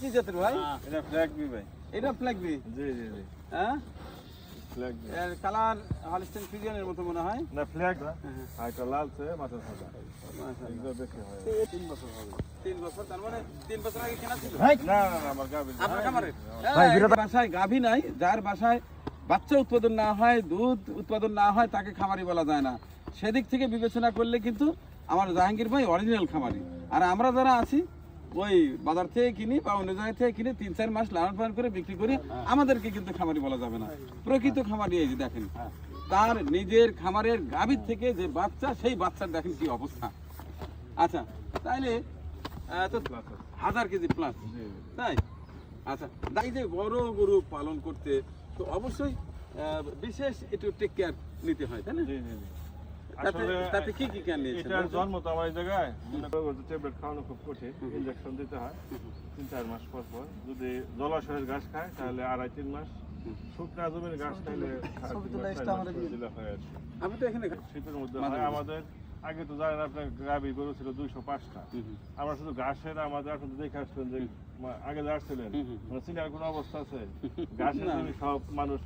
কি জাতের ভাই? এটা ফ্ল্যাগ বি ভাই। এটা ফ্ল্যাগ বি জি জি জি। হ্যাঁ? ফ্ল্যাগ বি এর কালার হলিস্টেন ফিজিয়ানের মতো মনে হয়। না ফ্ল্যাগ হ্যাঁ। আর একটা লালছে মাথা সাদা। মাশাআল্লাহ। দেখে হয়। তিন বছর হবে। তিন বছর তার মানে তিন বছর আগে কেনা ছিল? না না না আমার গাবি আপনার খামারে ভাই, এই বাসায় গাভী নাই যার বাসায় বাচ্চা উৎপাদন না হয় দুধ উৎপাদন না হয় তাকে খামারি বলা যায় না। সেদিক থেকে বিবেচনা করলে কিন্তু আমার জাহাঙ্গীর ভাই অরিজিনাল খামারি। আর আমরা যারা আছি ওই বাজার থেকে কিনি বা অন্য জায়গা থেকে কিনে, তিন, চার মাস লালন পালন করে বিক্রি করি, আমাদেরকে কিন্তু খামারি বলা যাবে না। প্রকৃত খামারি এই যে দেখেন, তার নিজের খামারের গাভীর থেকে যে বাচ্চা, সেই বাচ্চার দেখেন কি অবস্থা। আচ্ছা তাইলে তো হাজার কেজি প্লাস তাই? আচ্ছা তাই যে বড় গরু পালন করতে, তো অবশ্যই বিশেষ একটু টেক কেয়ার নিতে হয়, তাই না। তাতে কি কি নিয়েছেন? এটার জন্ম তো আমার এই জায়গায়। মনে করো ট্যাবলেট খাওয়ানো খুব কঠিন ইনজেকশন দিতে হয়। তিন চার মাস পর পর। যদি জলাশয়ের ঘাস খায় তাহলে আড়াই তিন মাস। শুকনা জমির ঘাস খাইলে। আমি তো এখানে শীতের মধ্যে হয়। আমাদের আগে তো জানেন আপনার গাবি গরু ছিল দুইশো পাঁচটা। আমরা শুধু ঘাসের আমাদের এখন দেখে আসলেন যে আগে যে আসছিলেন। মানে কোনো অবস্থা আছে? ঘাসের সব মানুষ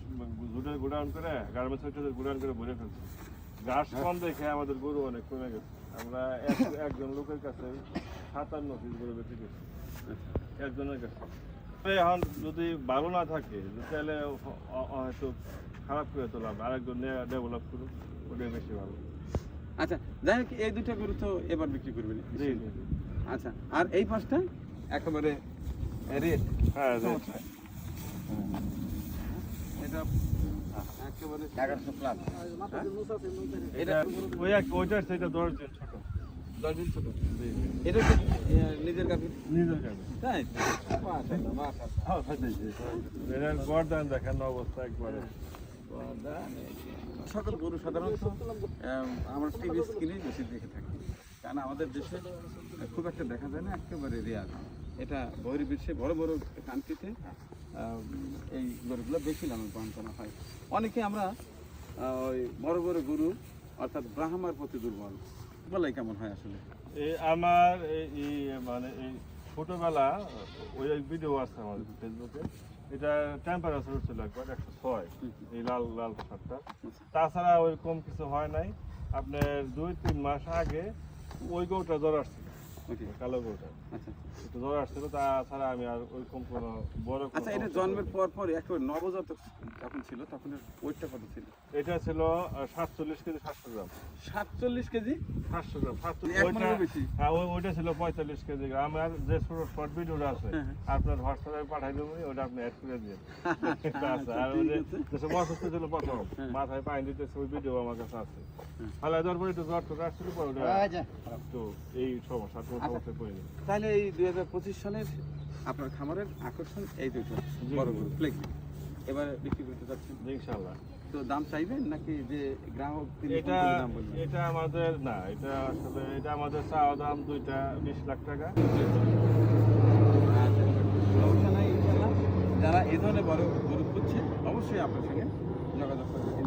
গুডাউন করে গার্মেন্টস গুডাউন করে ভরে ফেলছে। ঘাস কম দেখে আমাদের গরু অনেক কমে গেছে। আমরা এক- একজন লোকের কাছে সাতান্ন পিস গরু বেঁচে গেছি। একজনের কাছে। এখন যদি ভালো না থাকে তাহলে হয়তো খারাপ করে তোলা আরেকজন ডেভেলপ করুক ওটাই বেশি ভালো। আচ্ছা যাই হোক এই দুটো গরু তো এবার বিক্রি করবেন। জি জি জি। আচ্ছা আর এই পাঁচটা? একেবারে রেট। হ্যাঁ। এটা নিজের নিজের তাই? গরদান দেখেন অবস্থা একবারে। সকল গরু সাধারণত আম, আমরা টিভি স্ক্রিনে বেশি দেখে থাকি। কারণ আমাদের দেশে খুব একটা দেখা যায় না একেবারে রেয়ার। এটা বহির্বিশ্বে বড় বড় কান্ট্রিতে এই গরুগুলো বেশি লালন পালন করা হয়। অনেকে আমরা ওই বড় বড় গরু অর্থাৎ ব্রাহ্মার প্রতি দুর্বল। বলাই কেমন হয় আসলে? এই আমার এই মানে এই ছোটোবেলা ওই এক ভিডিও আছে আমাদের ফেসবুকে এটা টেম্পারেচার ছিল একবার একশো ছয় এই লাল লাল শার্টটা তাছাড়া ওই কম কিছু হয় নাই। আপনার দুই তিন মাস আগে ওই গরুটা জ্বর আসছিল ওকে কালো গরুটা আচ্ছা জ্বর আসছিল তাছাড়া আমি আর ওইরকম কোনো বড় আচ্ছা এটা জন্মের পর পর একেবারে নবজাতক যখন ছিল তখন ওয়েটটা কত ছিল? এটা ছিল সাতচল্লিশ কেজি সাতশো গ্রাম। সাতচল্লিশ কেজি? সাতশো গ্রাম সাতচল্লিশ। বেশি। হ্যাঁ ওইটা ছিল পঁয়তাল্লিশ কেজি গ্রাম। আমার যে ছোট শর্ট ভিডিওটা আছে হ্যাঁ, হ্যাঁ। আপনার হোয়াটসঅ্যাপে পাঠাই দেবো ওটা আপনি অ্যাড করে দিয়ে এটা আছে আর ওই যে অসুস্থ ছিল প্রথম। মাথায় পানি দিতেছে ওই ভিডিও আমার কাছে আছে। তাহলে তারপরে একটু জ্বর টর আসছিল পরে ওটা তো এই সমস্যা। আচ্ছা। তাহলে এই দুই হাজার পঁচিশ সালের আপনার খামারের আকর্ষণ এই দুটো বড় বড় ফ্লেগ এবার বিক্রি করতে যাচ্ছেন ইনশাল্লাহ তো দাম চাইবেন নাকি যে গ্রাহক এটা এটা আমাদের না এটা আসলে এটা আমাদের চাওয়া দাম দুইটা বিশ লাখ টাকা। আচ্ছা, সমস্যা নাই ইনশাল্লাহ যারা এই ধরনের বড় গরু খুঁজছে অবশ্যই আপনার সঙ্গে যোগাযোগ করবেন।